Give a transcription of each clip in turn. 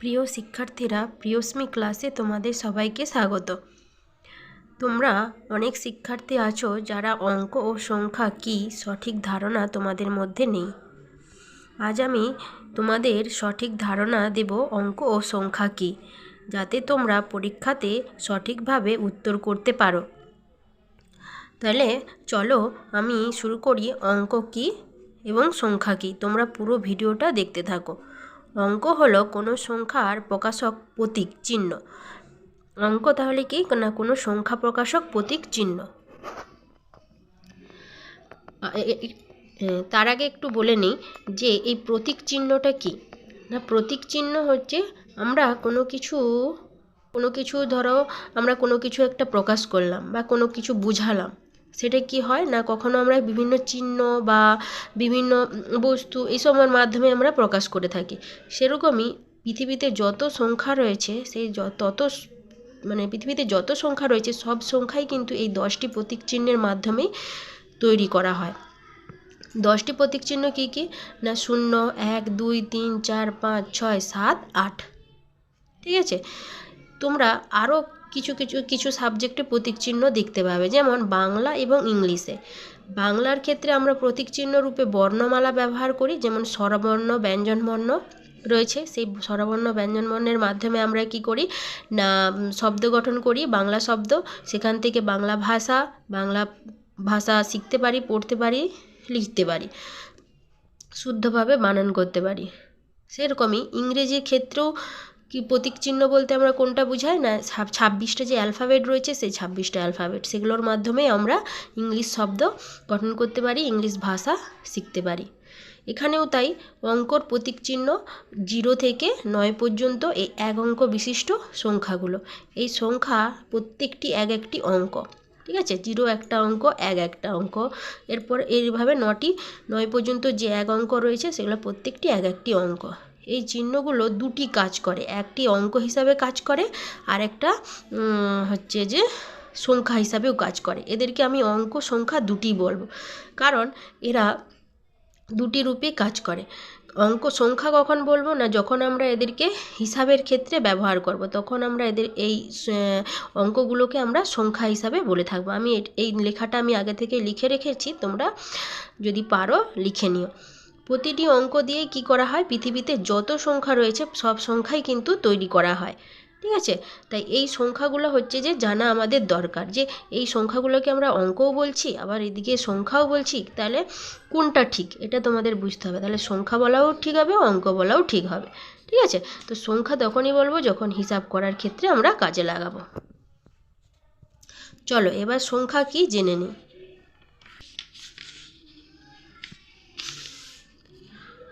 প্রিয় শিক্ষার্থীরা, প্রিয়স্মি ক্লাসে তোমাদের সবাইকে স্বাগত। তোমরা অনেক শিক্ষার্থী আছো যারা অঙ্ক ও সংখ্যা কী সঠিক ধারণা তোমাদের মধ্যে নেই। আজ আমি তোমাদের সঠিক ধারণা দেব অঙ্ক ও সংখ্যা কি, যাতে তোমরা পরীক্ষাতে সঠিকভাবে উত্তর করতে পারো। তাহলে চলো আমি শুরু করি অঙ্ক কী এবং সংখ্যা কি। তোমরা পুরো ভিডিওটা দেখতে থাকো। অঙ্ক হলো কোনো সংখ্যার প্রকাশক প্রতীক চিহ্ন। অঙ্ক তাহলে কি? না, কোনো সংখ্যা প্রকাশক প্রতীক চিহ্ন। তার আগে একটু বলে নিই যে এই প্রতীক চিহ্নটা কি? না, প্রতীক চিহ্ন হচ্ছে আমরা কোনো কিছু কোনো কিছু ধরো আমরা কোনো কিছু একটা প্রকাশ করলাম বা কোনো কিছু বুঝালাম। সেটা কি হয় না কখনো আমরা বিভিন্ন চিহ্ন বা বিভিন্ন বস্তু এইসবের মাধ্যমে আমরা প্রকাশ করে থাকি। সেরকমই পৃথিবীতে যত সংখ্যা রয়েছে, সেই তত মানে পৃথিবীতে যত সংখ্যা রয়েছে, সব সংখ্যাই কিন্তু এই দশটি প্রতীক চিহ্নের মাধ্যমেই তৈরি করা হয়। দশটি প্রতীক চিহ্ন কী কী? না, শূন্য, এক, দুই, তিন, চার, পাঁচ, ছয়, সাত, আট। ঠিক আছে? তোমরা আরও কিছু কিছু কিছু সাবজেক্টে প্রতীক চিহ্ন দেখতে পাবে, যেমন বাংলা এবং ইংলিশে। বাংলার ক্ষেত্রে আমরা প্রতীক চিহ্ন রূপে বর্ণমালা ব্যবহার করি, যেমন স্বরবর্ণ, ব্যঞ্জনবর্ণ রয়েছে। সেই স্বরবর্ণ, ব্যঞ্জনবর্ণের মাধ্যমে আমরা কি করি? না, শব্দ গঠন করি, বাংলা শব্দ। সেখান থেকে বাংলা ভাষা বাংলা ভাষা শিখতে পারি, পড়তে পারি, লিখতে পারি, শুদ্ধভাবে বানান করতে পারি। সেরকমই ইংরেজির ক্ষেত্রেও কি প্রতীক চিহ্ন বলতে আমরা কোনটা বুঝাই না? ছাব্বিশটা যে অ্যালফাবেট রয়েছে, সেই ছাব্বিশটা অ্যালফাবেট সেগুলোর মাধ্যমে আমরা ইংলিশ শব্দ গঠন করতে পারি, ইংলিশ ভাষা শিখতে পারি। এখানেও তাই অঙ্কর প্রতীক চিহ্ন জিরো থেকে নয় পর্যন্ত এই এক অঙ্ক বিশিষ্ট সংখ্যাগুলো। এই সংখ্যা প্রত্যেকটি এক একটি অঙ্ক, ঠিক আছে? জিরো একটা অঙ্ক, এক একটা অঙ্ক। এরপর এইভাবে নটি, নয় পর্যন্ত যে এক অঙ্ক রয়েছে, সেগুলো প্রত্যেকটি এক একটি অঙ্ক। এই চিহ্নগুলো দুটি কাজ করে। একটি অঙ্ক হিসাবে কাজ করে আর একটা হচ্ছে যে সংখ্যা হিসাবেও কাজ করে। এদেরকে আমি অঙ্ক সংখ্যা দুটি বলব। কারণ এরা দুটি রূপে কাজ করে। অঙ্ক সংখ্যা কখন বলব না যখন আমরা এদেরকে হিসাবের ক্ষেত্রে ব্যবহার করব? তখন আমরা এদের এই অঙ্কগুলোকে আমরা সংখ্যা হিসাবে বলে থাকব। আমি এই লেখাটা আমি আগে থেকে লিখে রেখেছি, তোমরা যদি পারো লিখে নিও। প্রতিটি অঙ্ক দিয়েই কী করা হয়? পৃথিবীতে যত সংখ্যা রয়েছে, সব সংখ্যাই কিন্তু তৈরি করা হয়। ঠিক আছে? তাই এই সংখ্যাগুলো হচ্ছে যে জানা আমাদের দরকার। যে এই সংখ্যাগুলোকে আমরা অঙ্কও বলছি, আবার এদিকে সংখ্যাও বলছি, তাহলে কোনটা ঠিক? এটা তোমাদের বুঝতে হবে। তাহলে সংখ্যা বলাও ঠিক হবে, অঙ্ক বলাও ঠিক হবে। ঠিক আছে? তো সংখ্যা তখনই বলব যখন হিসাব করার ক্ষেত্রে আমরা কাজে লাগাবো। চলো, এবার সংখ্যা কি জেনে নিই।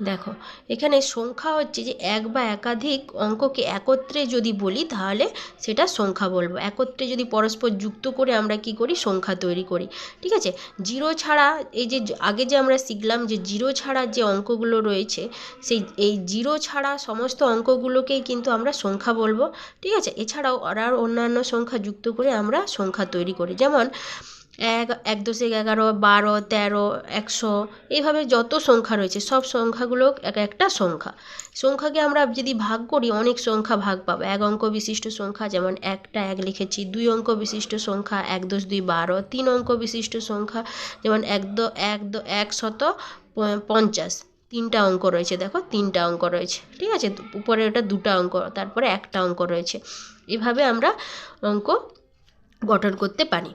দেখো, এখানে সংখ্যা হচ্ছে যে এক বা একাধিক অঙ্ককে একত্রে যদি বলি, তাহলে সেটা সংখ্যা বলব। একত্রে যদি পরস্পর যুক্ত করে আমরা কি করি? সংখ্যা তৈরি করি। ঠিক আছে? জিরো ছাড়া এই যে আগে যে আমরা শিখলাম যে জিরো ছাড়া যে অঙ্কগুলো রয়েছে, সেই এই জিরো ছাড়া সমস্ত অঙ্কগুলোকেই কিন্তু আমরা সংখ্যা বলব। ঠিক আছে? এছাড়াও আর অন্যান্য সংখ্যা যুক্ত করে আমরা সংখ্যা তৈরি করি। যেমন এক এক দশক এগারো, বারো, তেরো, একশো, এইভাবে যত সংখ্যা রয়েছে, সব সংখ্যাগুলো এক একটা সংখ্যা। সংখ্যাকে আমরা যদি ভাগ করি, অনেক সংখ্যা ভাগ পাবো। এক অঙ্ক বিশিষ্ট সংখ্যা যেমন একটা, এক লিখেছি, দুই অঙ্ক বিশিষ্ট সংখ্যা, এক দশ, দুই বারো, তিন অঙ্ক বিশিষ্ট সংখ্যা যেমন এক দ এক দ একশত পঞ্চাশ। তিনটা অঙ্ক রয়েছে, দেখো, তিনটা অঙ্ক রয়েছে, ঠিক আছে? উপরে ওটা দুটো অঙ্ক, তারপরে একটা অঙ্ক রয়েছে। এভাবে আমরা অঙ্ক গঠন করতে পারি।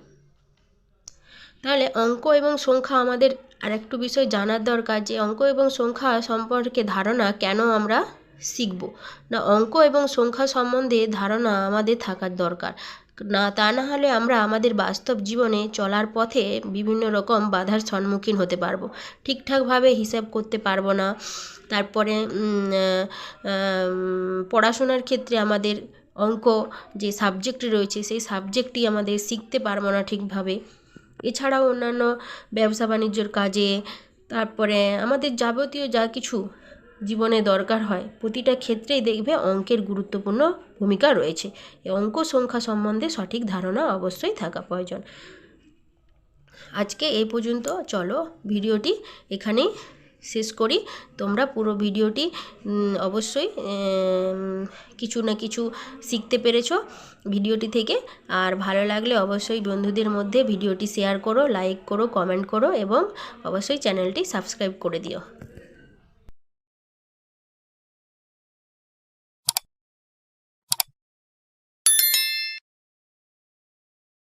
তাহলে অঙ্ক এবং সংখ্যা আমাদের আরেকটু বিষয় জানার দরকার যে অঙ্ক এবং সংখ্যা সম্পর্কে ধারণা কেন আমরা শিখব? না, অঙ্ক এবং সংখ্যা সম্বন্ধে ধারণা আমাদের থাকার দরকার। না, তা না হলে আমরা আমাদের বাস্তব জীবনে চলার পথে বিভিন্ন রকম বাধার সম্মুখীন হতে পারব। ঠিকঠাকভাবে হিসাব করতে পারব না। তারপরে পড়াশোনার ক্ষেত্রে আমাদের অঙ্ক যে সাবজেক্ট রয়েছে, সেই সাবজেক্টটি আমাদের শিখতে পারব না ঠিকভাবে। এছাড়াও অন্যান্য ব্যবসা বাণিজ্যর কাজে, তারপরে আমাদের যাবতীয় যা কিছু জীবনে দরকার হয়, প্রতিটা ক্ষেত্রেই দেখবে অঙ্কের গুরুত্বপূর্ণ ভূমিকা রয়েছে। অঙ্ক সংখ্যা সম্বন্ধে সঠিক ধারণা অবশ্যই থাকা প্রয়োজন। আজকে এই পর্যন্ত। চলো, ভিডিওটি এখানেই শেষ করি। তোমরা পুরো ভিডিওটি অবশ্যই কিছু না কিছু শিখতে পেরেছ ভিডিওটি থেকে। আর ভালো লাগলে অবশ্যই বন্ধুদের মধ্যে ভিডিওটি শেয়ার করো লাইক করো কমেন্ট করো এবং অবশ্যই চ্যানেলটি সাবস্ক্রাইব করে দিও।